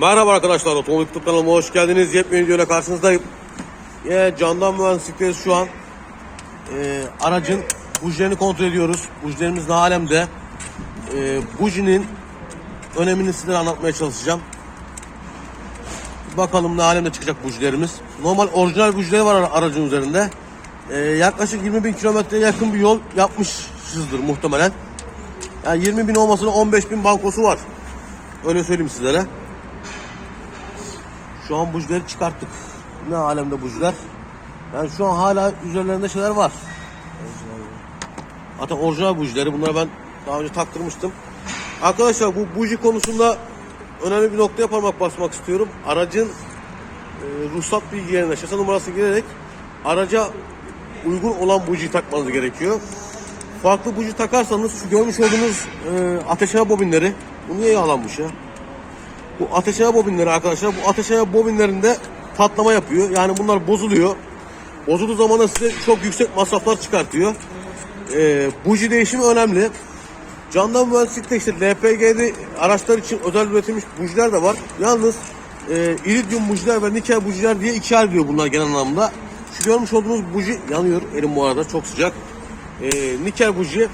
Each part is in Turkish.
Merhaba arkadaşlar, Otomobil YouTube kanalıma hoş geldiniz. Yepyeni videoyla karşınızdayım. Yine candan mühendislikteyiz şu an. Ee, aracın bujilerini kontrol ediyoruz. Bujilerimiz ne alemde. Ee, bujinin önemini size anlatmaya çalışacağım. Bakalım ne alemde çıkacak bujilerimiz. Normal orijinal bujileri var aracın üzerinde. Ee, yaklaşık 20 bin kilometreye yakın bir yol yapmışızdır muhtemelen. Yani 20 bin olmasına 15 bin bankosu var. Öyle söyleyeyim sizlere. Şu an bujileri çıkarttık. Ne alemde bujiler. Yani şu an hala üzerlerinde şeyler var. Hatta orijinal bujileri. Bunları ben daha önce taktırmıştım. Arkadaşlar bu buji konusunda önemli bir noktaya parmak basmak istiyorum. Aracın e, ruhsat bilgilerine, şase numarası girerek araca uygun olan bujiyi takmanız gerekiyor. Farklı buji takarsanız şu görmüş olduğunuz e, ateşhane bobinleri. Bu niye yağlanmış ya? Bu ateşhane bobinleri arkadaşlar. Bu ateşhane bobinlerinde patlama yapıyor. Yani bunlar bozuluyor. Bozulduğu zaman da size çok yüksek masraflar çıkartıyor. E, buji değişimi önemli. Candan mühendislikte işte LPG'li araçlar için özel üretilmiş bujiler de var. Yalnız e, iridium bujiler ve nikel bujiler diye ikiye ayrılıyor bunlar genel anlamda. Şu görmüş olduğunuz buji yanıyor elim bu arada çok sıcak. E, nikel buji.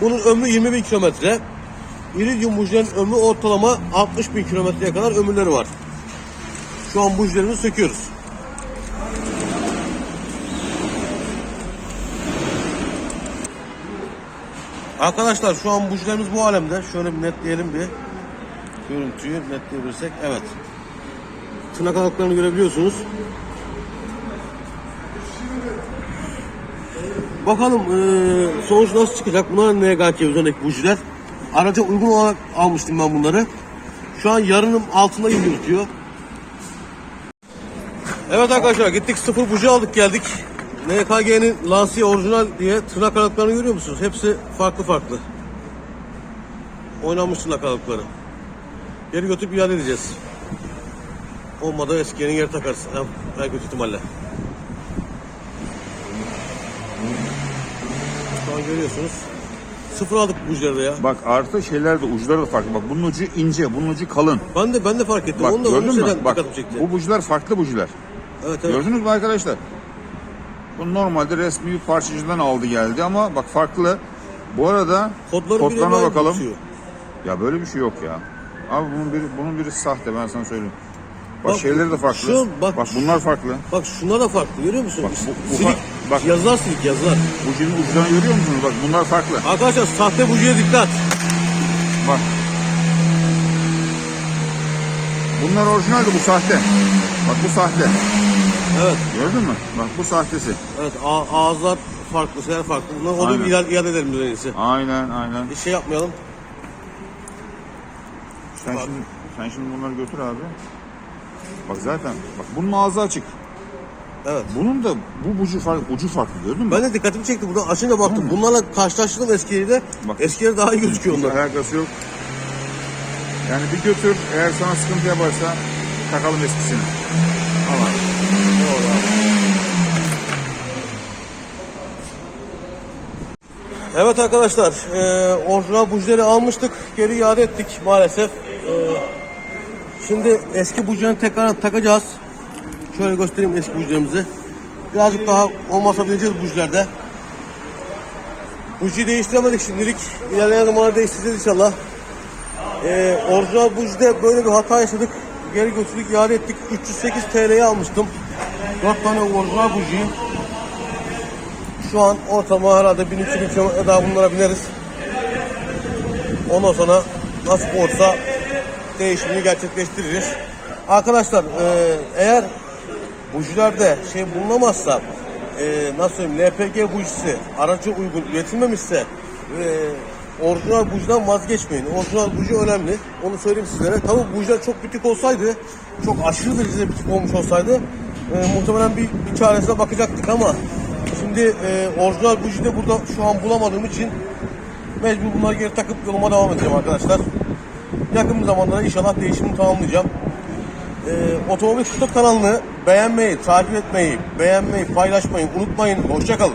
Bunun ömrü 20 bin kilometre. İridium bujilerin ömrü ortalama 60 bin kilometreye kadar ömürleri var. Şu an bujilerimizi söküyoruz. Arkadaşlar şu an bujilerimiz bu alemde. Şöyle bir netleyelim bir. Görüntüyü netleyebilirsek. Evet. Tırnak aralıklarını görebiliyorsunuz. Bakalım eee sonuç nasıl çıkacak? Bunlar NGK üzerindeki bujiler. Araca uygun olarak almıştım ben bunları. Şu an yarının altında yürütüyor. Evet arkadaşlar gittik sıfır buji aldık geldik. NKG'nin Lancia orijinal diye tırnak aralıklarını görüyor musunuz? Hepsi farklı farklı. Oynanmış tırnak aralıkları. Geri götürüp iade edeceğiz. Olmadı eskiyenin geri takarız. En, en kötü ihtimalle. Şu an görüyorsunuz. Sıfır aldık de ya. Bak artı şeyler de uçları da farklı. Bak bunun ucu ince, bunun ucu kalın. Ben de ben de fark ettim. Bak Onu da gördün mü? Bak çekti. bu bujiler farklı bujiler. Evet evet. Gördünüz mü arkadaşlar? Bu normalde resmi bir parçacıdan aldı geldi ama bak farklı. Bu arada Kodları kodlarına bakalım. Ya böyle bir şey yok ya. Abi bunun biri bunun biri sahte ben sana söyleyeyim. Bak, Bak, şeyleri de farklı. şu- bak- bak, bunlar farklı. Bak şunlar da farklı görüyor musun? Bak, bu- bu silik, bak. yazılar silik yazılar. Bujinin uçlarını görüyor musunuz? Bak bunlar farklı. Arkadaşlar sahte bujiye dikkat. Bak. Bunlar orijinal de bu sahte. Bak bu sahte. Evet. Gördün mü? Bak bu sahtesi. Evet ağızlar farklı, şeyler farklı. Bunları onu Aynen. iade, iade edelim en iyisi. Aynen aynen. Bir şey yapmayalım. Sen Bak. şimdi sen şimdi bunları götür abi. Bak zaten bak bunun ağzı açık. Evet. Bunun da bu ucu farklı, ucu farklı gördün mü? Ben de dikkatimi çekti. Buradan açınca baktım. Tamam. Bunlarla karşılaştırdım eskiyle. Bak. Eskileri daha iyi gözüküyor onlar. alakası yok. Yani bir götür eğer sana sıkıntı yaparsa takalım eskisini. Al abi. Evet arkadaşlar, e, orijinal bujileri almıştık, geri iade ettik maalesef. E, şimdi eski bujilerini tekrar takacağız. Şöyle göstereyim eski bujilerimizi. Birazcık daha olmasa bineceğiz bujilerde. Bujiyi değiştiremedik şimdilik. İlerleyen zamanlarda değiştireceğiz inşallah. E, orijinal bujide böyle bir hata yaşadık. Geri götürdük, iade ettik. 308 TL'ye almıştım. 4 tane orijinal bujiyi. Şu an ortalama herhalde 1300 kilometre daha bunlara bineriz. Ondan sonra nasip olursa değişimini gerçekleştiririz. Arkadaşlar e, eğer bujilerde şey bulunamazsa e, nasıl söyleyeyim LPG bujisi araca uygun üretilmemişse e, orijinal bujiden vazgeçmeyin. Orijinal buji önemli. Onu söyleyeyim sizlere. Tabi bujiler çok bitik olsaydı çok aşırı derecede bitik olmuş olsaydı e, muhtemelen bir, bir çaresine bakacaktık ama Şimdi e, orijinal buji de burada şu an bulamadığım için mecbur bunları geri takıp yoluma devam edeceğim arkadaşlar. Yakın bir zamanda da inşallah değişimini tamamlayacağım. E, Otomobil Tutuk kanalını beğenmeyi, takip etmeyi, beğenmeyi, paylaşmayı unutmayın. Hoşçakalın.